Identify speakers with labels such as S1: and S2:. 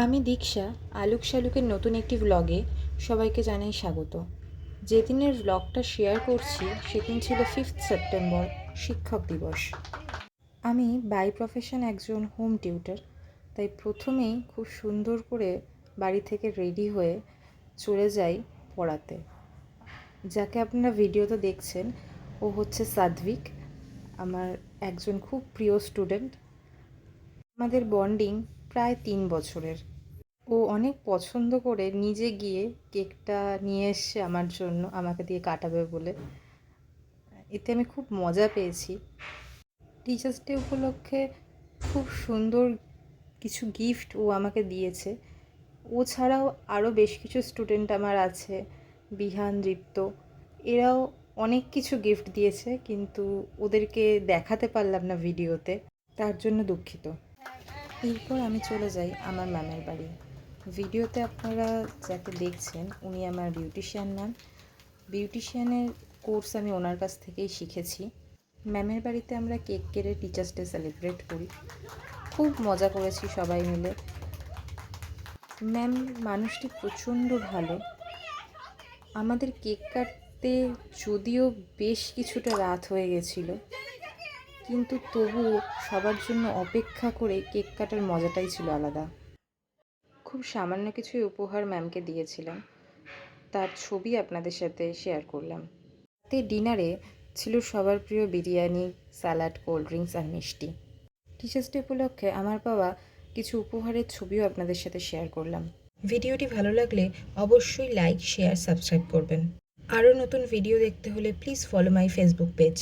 S1: আমি দীক্ষা, আলুক শালুকের নতুন একটি ব্লগে সবাইকে জানাই স্বাগত। যেদিনের ব্লগটা শেয়ার করছি, সেদিন ছিল ফিফথ সেপ্টেম্বর শিক্ষক দিবস। আমি বাই প্রফেশন একজন হোম টিউটার তাই প্রথমেই খুব সুন্দর করে বাড়ি থেকে রেডি হয়ে চলে যাই পড়াতে। যাকে আপনারা ভিডিওতে দেখছেন, ও হচ্ছে সাধ্বিক, আমার একজন খুব প্রিয় স্টুডেন্ট আমাদের বন্ডিং প্রায় তিন বছরের। ও অনেক পছন্দ করে নিজে গিয়ে কেকটা নিয়ে এসছে আমার জন্য আমাকে দিয়ে কাটাবে বলে। এতে আমি খুব মজা পেয়েছি। টিচার্স ডে উপলক্ষে খুব সুন্দর কিছু গিফট ও আমাকে দিয়েছে। ও ছাড়াও আরও বেশ কিছু স্টুডেন্ট আমার আছে, বিহান, দীপ্ত। এরাও অনেক কিছু গিফট দিয়েছে, কিন্তু ওদেরকে দেখাতে পারলাম না ভিডিওতে। তার জন্য দুঃখিত। এরপর আমি চলে যাই আমার ম্যামের বাড়ি। ভিডিওতে আপনারা যাকে দেখছেন, উনি আমার বিউটিশিয়ান ম্যাম। বিউটিশিয়ানের কোর্স আমি ওনার কাছ থেকেই শিখেছি। ম্যামের বাড়িতে আমরা কেক কেটে টিচার্স ডে সেলিব্রেট করি। খুব মজা করেছি সবাই মিলে। ম্যাম, মানুষটি প্রচণ্ড ভালো। আমাদের কেক কাটতে যদিও বেশ কিছুটা রাত হয়ে গেছিল কিন্তু তবুও সবার জন্য অপেক্ষা করে কেক কাটার মজাটাই ছিল আলাদা। খুব সামান্য কিছুই উপহার ম্যামকে দিয়েছিলাম। তার ছবি আপনাদের সাথে শেয়ার করলাম। রাতে ডিনারে ছিল সবার প্রিয় বিরিয়ানি, স্যালাড, কোল্ড ড্রিঙ্কস আর মিষ্টি। টিচার্স ডে উপলক্ষে আমার পাওয়া কিছু উপহারের ছবিও আপনাদের সাথে শেয়ার করলাম। ভিডিওটি ভালো লাগলে অবশ্যই লাইক, শেয়ার, সাবস্ক্রাইব করবেন। আরও নতুন ভিডিও দেখতে হলে please follow my Facebook page.